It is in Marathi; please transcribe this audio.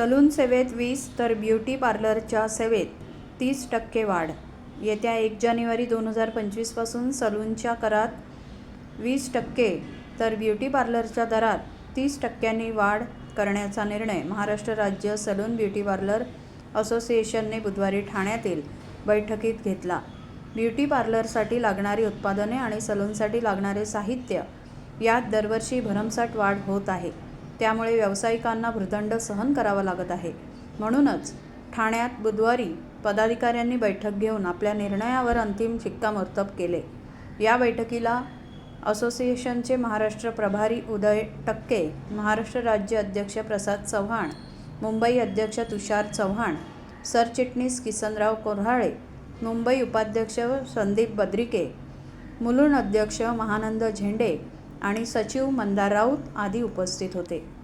सलून सेवेत वीस तर ब्युटी पार्लरच्या सेवेत तीस टक्के वाढ. येत्या एक जानेवारी दोन हजार पंचवीसपासून सलूनच्या करात वीस टक्के तर ब्युटी पार्लरच्या दरात तीस टक्क्यांनी वाढ करण्याचा निर्णय महाराष्ट्र राज्य सलून ब्युटी पार्लर असोसिएशनने बुधवारी ठाण्यातील बैठकीत घेतला. ब्युटी पार्लरसाठी लागणारी उत्पादने आणि सलूनसाठी लागणारे साहित्य यात दरवर्षी भरमसाठ वाढ होत आहे. त्यामुळे व्यावसायिकांना भृदंड सहन करावा लागत आहे. म्हणूनच ठाण्यात बुधवारी पदाधिकाऱ्यांनी बैठक घेऊन आपल्या निर्णयावर अंतिम शिक्कामोर्तब केले. या बैठकीला असोसिएशनचे महाराष्ट्र प्रभारी उदय टक्के महाराष्ट्र राज्य अध्यक्ष प्रसाद चव्हाण मुंबई अध्यक्ष तुषार चव्हाण सरचिटणीस किसनराव कोऱ्हाळे मुंबई उपाध्यक्ष संदीप बद्रिके मुलुंड अध्यक्ष महानंद झेंडे आणि सचिव मंदार राऊत आदी उपस्थित होते.